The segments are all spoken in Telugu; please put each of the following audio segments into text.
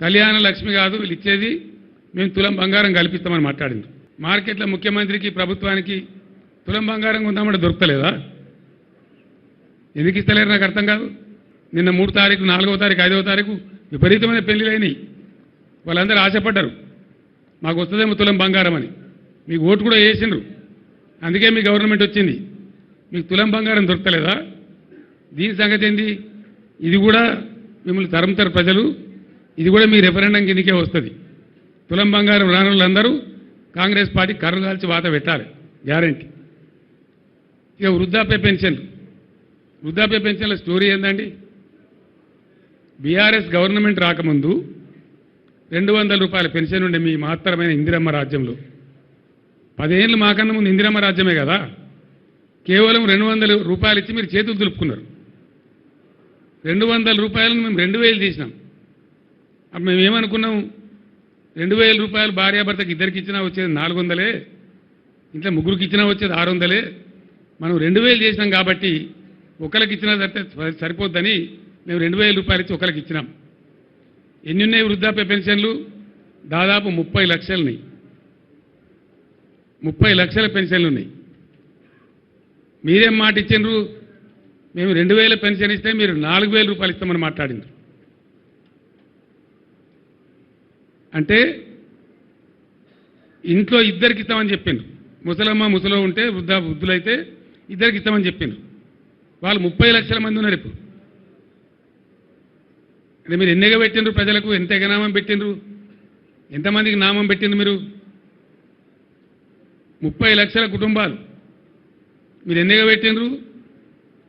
కళ్యాణ లక్ష్మి కాదు వీళ్ళు ఇచ్చేది మేము తులం బంగారం కల్పిస్తామని మాట్లాడింది. మార్కెట్లో ముఖ్యమంత్రికి ప్రభుత్వానికి తులం బంగారం కొందామంటే దొరకలేదా ఎందుకు ఇస్తలేరు నాకు అర్థం కాదు. నిన్న మూడు తారీఖు నాలుగవ తారీఖు ఐదవ తారీఖు విపరీతమైన పెళ్ళిలైనవి వాళ్ళందరూ ఆశపడ్డారు. మాకు వస్తుందేమో తులం బంగారం అని. మీకు ఓటు కూడా వేసిండ్రు. అందుకే మీ గవర్నమెంట్ వచ్చింది. మీకు తులం బంగారం దొరకలేదా దీని సంగతి ఏంది? ఇది కూడా మిమ్మల్ని తరుముతారు ప్రజలు. ఇది కూడా మీ రెఫరెండం కిందకే వస్తుంది. తులం బంగారం రాని కాంగ్రెస్ పార్టీ కర్రు కాల్చి వాత పెట్టాలి. గ్యారంటీ ఇక వృద్ధాప్య పెన్షన్. వృద్ధాప్య పెన్షన్ల స్టోరీ ఏందండి? బీఆర్ఎస్ గవర్నమెంట్ రాకముందు రెండు వందల రూపాయల పెన్షన్ ఉండే మీ మాత్రమైన ఇందిరమ్మ రాజ్యంలో. పదేళ్ళు మాకన్నా ముందు ఇందిరమ్మ రాజ్యమే కదా. కేవలం రెండు వందల రూపాయలు ఇచ్చి మీరు చేతులు దులుపుకున్నారు. రెండు వందల రూపాయలను మేము రెండు వేలు తీసినాం. మేము ఏమనుకున్నాం? రెండు వేల రూపాయలు భార్యాభర్తకి ఇద్దరికి ఇచ్చినా వచ్చేది నాలుగు వందలే ఇంట్లో ముగ్గురికి ఇచ్చినా వచ్చేది ఆరు వందలే మనం రెండు వేలు చేసినాం కాబట్టి ఒకరికి ఇచ్చినా సరితే సరిపోద్దని మేము రెండు వేల రూపాయలు ఇచ్చి ఒకరికి ఇచ్చినాం. ఎన్ని ఉన్నాయి వృద్ధాప్య పెన్షన్లు? దాదాపు ముప్పై లక్షలున్నాయి. ముప్పై లక్షల పెన్షన్లు ఉన్నాయి మీరేం మాట ఇచ్చిండ్రు? మేము రెండు వేల పెన్షన్ ఇస్తే మీరు నాలుగు వేల రూపాయలు ఇస్తామని మాట్లాడిండ్రు. అంటే ఇంట్లో ఇద్దరికి ఇస్తామని చెప్పిండ్రు. ముసలమ్మ ముసలో ఉంటే వృద్ధ వృద్ధులైతే ఇద్దరికి ఇస్తామని చెప్పిండ్రు. వాళ్ళు ముప్పై లక్షల మంది ఉన్నారు ఇప్పుడు. అంటే మీరు ఎన్నిగా పెట్టిండ్రు ప్రజలకు? ఎంత ఎగనామం పెట్టిండ్రు? ఎంతమందికి నామం పెట్టిండ్రు మీరు? ముప్పై లక్షల కుటుంబాలు. మీరు ఎన్నిగా పెట్టిండ్రు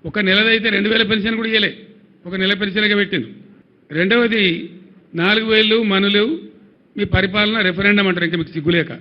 ఒక నెలదైతే రెండు వేల పెన్షన్ కూడా ఇవ్వలే ఒక నెల పెన్షన్గా పెట్టిండ్రు రెండవది నాలుగు వేలు మనులు మీ పరిపాలన రెఫరెండం అంటారు ఇంకా మీకు సిగ్గులేక.